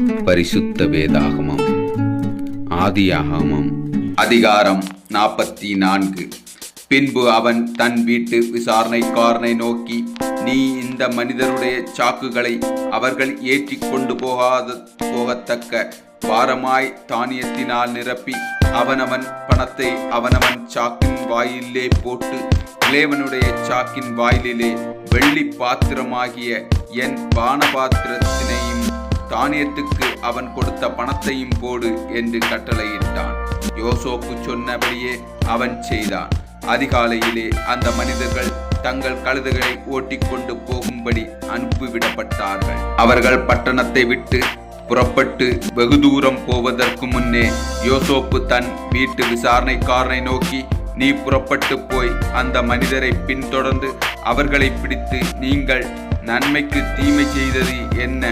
பரிசுத்த வேதாகமம். ஆதியாகமம். அதிகாரம் நாற்பத்தி நான்கு பின்பு அவன் தன் வீட்டு விசாரணைக்காரனை நோக்கி நீ இந்த மனிதருடைய சாக்குகளை அவர்கள் ஏற்றி கொண்டு போகாத போகத்தக்க பாரமாய் தானியத்தினால் நிரப்பி அவனவன் பணத்தை அவனவன் சாக்கின் வாயிலே போட்டு இளையவனுடைய சாக்கின் வாயிலிலே வெள்ளி பாத்திரமாகிய என் பானபாத்திரத்தினையும் தானியத்துக்கு அவன் கொடுத்த பணத்தையும் போடு என்று கட்டளையிட்டான். யோசோப்பு சொன்னபடியே அவன் செய்தான். அதிகாலையிலே அந்த மனிதர்கள் தங்கள் கழுதுகளை ஓட்டிக்கொண்டு போகும்படி அனுப்பிவிடப்பட்டார்கள். அவர்கள் பட்டணத்தை விட்டு புறப்பட்டு வெகு தூரம் போவதற்கு முன்னே யோசோப்பு தன் வீட்டு விசாரணைக்காரனை நோக்கி நீ புறப்பட்டு போய் அந்த மனிதரை பின்தொடர்ந்து அவர்களை பிடித்து நீங்கள் நன்மைக்கு தீமை செய்தது என்ன?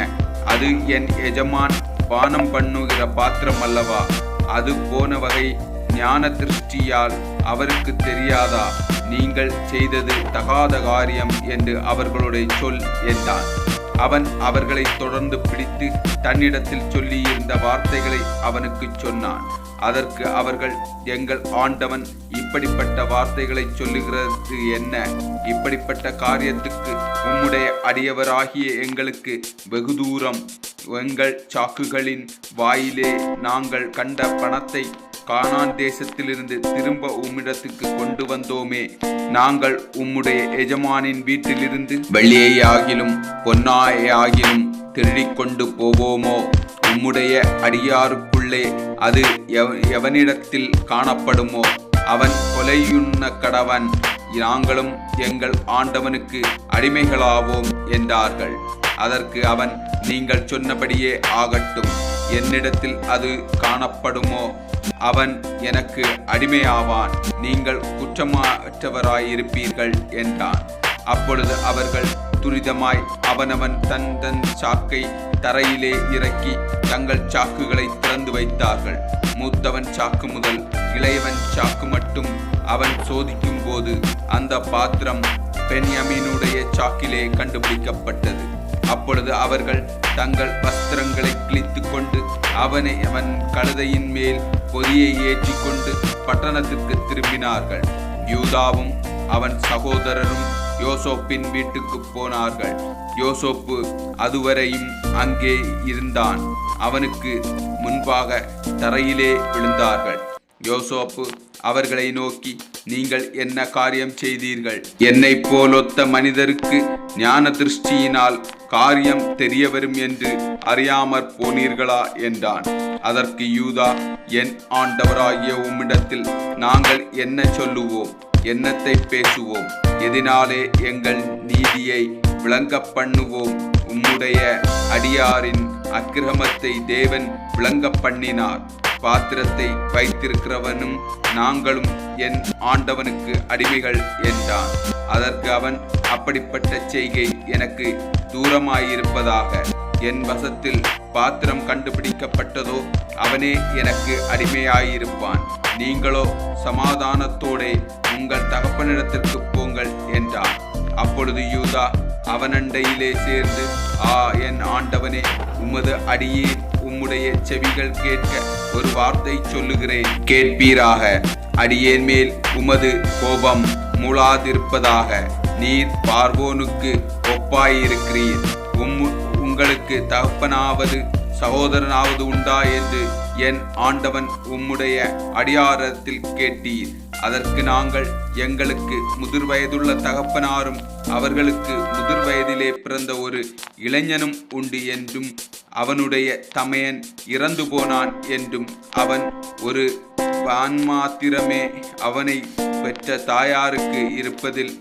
அது என் எஜமான் பானம் பண்ணுகிற பாத்திரம் அல்லவா அது போன வகை ஞான திருஷ்டியால் அவருக்கு தெரியாதா? நீங்கள் செய்தது தகாத காரியம் என்று அவர்களுடைய சொல் என்றான் அவன் அவர்களை தொடர்ந்து பிடித்து தன்னிடத்தில் சொல்லியிருந்த வார்த்தைகளை அவனுக்கு சொன்னான். அதற்கு அவர்கள் எங்கள் ஆண்டவன் இப்படிப்பட்ட வார்த்தைகளை சொல்லுகிறது என்ன? இப்படிப்பட்ட காரியத்துக்கு உம்முடைய அடியவராகிய எங்களுக்கு வெகு தூரம் எங்கள் சாக்குகளின் வாயிலே நாங்கள் கண்ட பணத்தை கானான் தேசத்திலிருந்து திரும்ப உம்மிடத்துக்கு கொண்டு வந்தோமே. நாங்கள் உம்முடைய எஜமானின் வீட்டிலிருந்து வெள்ளியையாகிலும் பொன்னாயை ஆகிலும் திருடிக்கொண்டு போவோமோ? உம்முடைய அடியாருக்குள்ளே அது எவ- எவனிடத்தில் காணப்படுமோ? அவன் கொலையுண்ண கடவன். நாங்களும் எங்கள் ஆண்டவனுக்கு அடிமைகளாவோம் என்றார்கள். அதற்கு அவன் நீங்கள் சொன்னபடியே ஆகட்டும். என்னிடத்தில் அது காணப்படுமோ? அவன் எனக்கு அடிமையாவான். நீங்கள் குற்றமற்றவராயிருப்பீர்கள் என்றான். அப்பொழுது அவர்கள் துரிதமாய் அவனவன் தன் தன் சாக்கை தரையிலே இறக்கி தங்கள் சாக்குகளை திறந்து வைத்தார்கள். மூத்தவன் சாக்கு முதல் இளையவன் சாக்கு மட்டும் அவன் சோதிக்கும் போது அந்த பாத்திரம் பென்யமீனுடைய சாக்கிலே கண்டுபிடிக்கப்பட்டது. அப்பொழுது அவர்கள் தங்கள் வஸ்திரங்களை கிழித்து கொண்டு அவனை அவன் கழுதையின் மேல் பொதியை ஏற்றிக்கொண்டு பட்டணத்திற்கு திரும்பினார்கள். யூதாவும் அவன் சகோதரரும் யோசோப்பின் வீட்டுக்கு போனார்கள். யோசோப்பு அதுவரையும் அங்கே இருந்தான். அவனுக்கு முன்பாக தரையிலே விழுந்தார்கள். யோசோப்பு அவர்களை நோக்கி நீங்கள் என்ன காரியம் செய்தீர்கள்? என்னை போலொத்த மனிதருக்கு ஞான திருஷ்டியினால் காரியம் தெரிய வரும் என்று அறியாமற் போனீர்களா? என்றான். அதற்கு யூதா என் ஆண்டவராகிய உம்மிடத்தில் நாங்கள் என்ன சொல்லுவோம்? என்னத்தை பேசுவோம்? எதினாலே எங்கள் நீதியை விளங்க பண்ணுவோம்? உம்முடைய அடியாரின் அக்கிரமத்தை தேவன் விளங்க பண்ணினார். பாத்திரத்தை வைத்திருக்கிறவனும் நாங்களும் என் ஆண்டவனுக்கு அடிமைகள் என்றான். அதற்கு அவன் அப்படிப்பட்ட செய்கை எனக்கு தூரமாயிருப்பதாக. என் வசத்தில் பாத்திரம் கண்டுபிடிக்கப்பட்டதோ அவனே எனக்கு அடிமையாயிருப்பான். நீங்களோ சமாதானத்தோடே உங்கள் தகப்பனிடத்திற்கு போங்கள் என்றான். அப்பொழுது யூதா அவனண்டையிலே சேர்ந்து ஆ என் ஆண்டவனே உமது அடியே உம்முடைய செவிகள் கேட்க ஒரு வார்த்தை சொல்லுகிறேன். கேட்பீராக. அடியேன் மேல் உமது கோபம் மூலாதிருப்பதாக நீர் பார்வோனுக்கு ஒப்பாயிருக்கிறீர். உம் உங்களுக்கு தகப்பனாவது சகோதரனாவது உண்டா என்று என் ஆண்டவன் உம்முடைய அடியாரத்தில் கேட்டீர். அதற்கு நாங்கள் எங்களுக்கு முதிர் வயதுள்ள தகப்பனாரும் அவர்களுக்கு முதிர் வயதிலே பிறந்த ஒரு இளைஞனும் உண்டு என்றும் அவனுடைய தமையன் இறந்து போனான் என்றும் அவன் ஒரு பான்மாத்திரமே அவனை பெற்ற தாயாருக்கு இருப்பதில்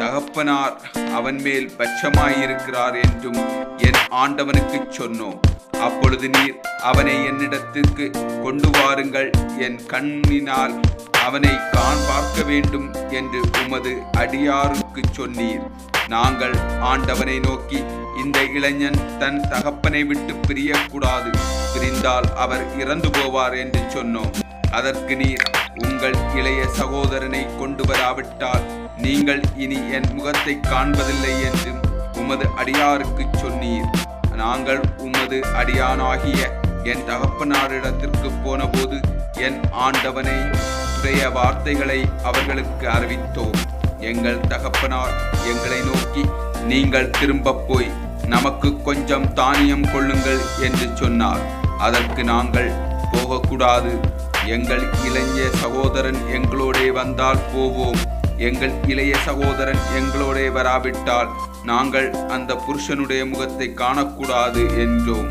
தகப்பனார் அவன் மேல் பட்சமாயிருக்கிறார் என்றும் என் ஆண்டவனுக்கு சொன்னோம். அப்பொழுது நீர் அவனை என்னிடத்துக்கு கொண்டு வாருங்கள். என் கண்ணினால் அவனை காண் பார்க்க வேண்டும் என்று உமது அடியாருக்கு சொன்னீர். நாங்கள் ஆண்டவனை நோக்கி இந்த இளைஞன் தன் தகப்பனை விட்டு பிரியக்கூடாது. பிரிந்தால் அவர் இறந்து போவார் என்று சொன்னோம். அதற்கு நீர் உங்கள் இளைய சகோதரனை கொண்டு வராவிட்டால் நீங்கள் இனி என் முகத்தை காண்பதில்லை என்றும் உமது அடியாருக்கு சொன்னீர். நாங்கள் உமது அடியானாகிய என் தகப்பனாரிடத்திற்கு போனபோது என் ஆண்டவனை உடைய வார்த்தைகளை அவர்களுக்கு அறிவித்தோம். எங்கள் தகப்பனார் எங்களை நோக்கி நீங்கள் திரும்பப் போய் நமக்கு கொஞ்சம் தானியம் கொள்ளுங்கள் என்று சொன்னார். அதற்கு நாங்கள் போகக்கூடாது. எங்கள் இளைய சகோதரன் எங்களோடே வந்தால் போவோம். எங்கள் இளைய சகோதரன் எங்களோடே வராவிட்டால் நாங்கள் அந்த புருஷனுடைய முகத்தை காணக்கூடாது என்றோம்.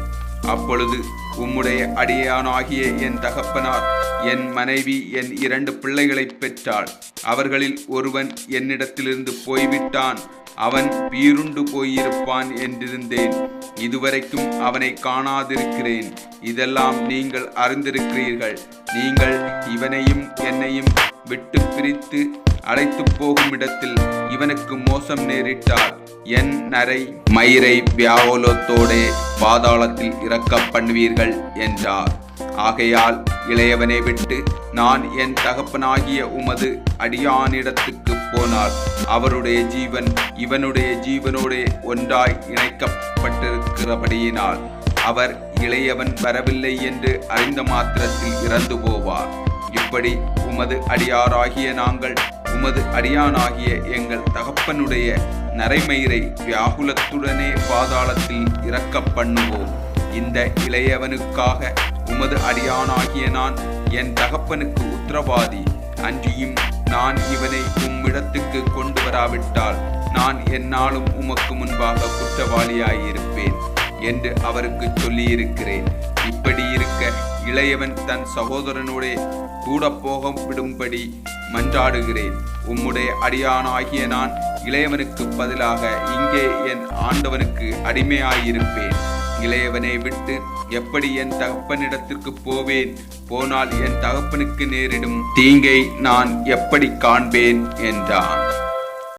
அப்பொழுது உம்முடைய அடியானாகிய என் தகப்பனார் என் மனைவி என் இரண்டு பிள்ளைகளை பெற்றாள். அவர்களில் ஒருவன் என்னிடத்திலிருந்து போய்விட்டான். அவன் பீருண்டு போயிருப்பான் என்றிருந்தேன். இதுவரைக்கும் அவனை காணாதிருக்கிறேன். இதெல்லாம் நீங்கள் அறிந்திருக்கிறீர்கள். நீங்கள் இவனையும் என்னையும் விட்டு பிரித்து அழைத்து போகும் இடத்தில் இவனுக்கு மோசம் நேரிட்டால் என் நரை மயிரை வியாகுலத்தோடே பாதாளத்தில் இறக்க பண்ணுவீர்கள் என்றார். ஆகையால் இளையவனை விட்டு நான் என் தகப்பனாகிய உமது அடியானிடத்துக்கு போனால் அவருடைய ஜீவன் இவனுடைய ஜீவனோடே ஒன்றாய் இணைக்கப்பட்டிருக்கிறபடியினால் அவர் இளையவன் வரவில்லை என்று அறிந்த மாத்திரத்தில் இறந்து போவார் இப்படி உமது அடியாராகிய நாங்கள் உமது அடியானாகிய எங்கள் தகப்பனுடைய நரைமயிரை வியாகுலத்துடனே பாதாளத்தில் இறக்க பண்ணுவோம். இந்த இளையவனுக்காக உமது அடியானாகிய நான் என் தகப்பனுக்கு உத்தரவாதி. அன்றியும் நான் இவனை உம்மிடத்துக்கு கொண்டு வராவிட்டால் நான் என்னாலும் உமக்கு முன்பாக குற்றவாளியாயிருப்பேன் என்று அவருக்கு சொல்லியிருக்கிறேன். இப்படி இருக்க இளையவன் தன் சகோதரனுடைய கூட போக விடும்படி மன்றாடுகிறேன். உம்முடைய அடியானாகிய நான் இளையவனுக்கு பதிலாக இங்கே என் ஆண்டவனுக்கு அடிமையாயிருப்பேன். இளையவனை விட்டு எப்படி என் தகப்பனிடத்திற்கு போவேன்? போனால் என் தகப்பனுக்கு நேரிடும். தீங்கை நான் எப்படி காண்பேன்? என்றான்.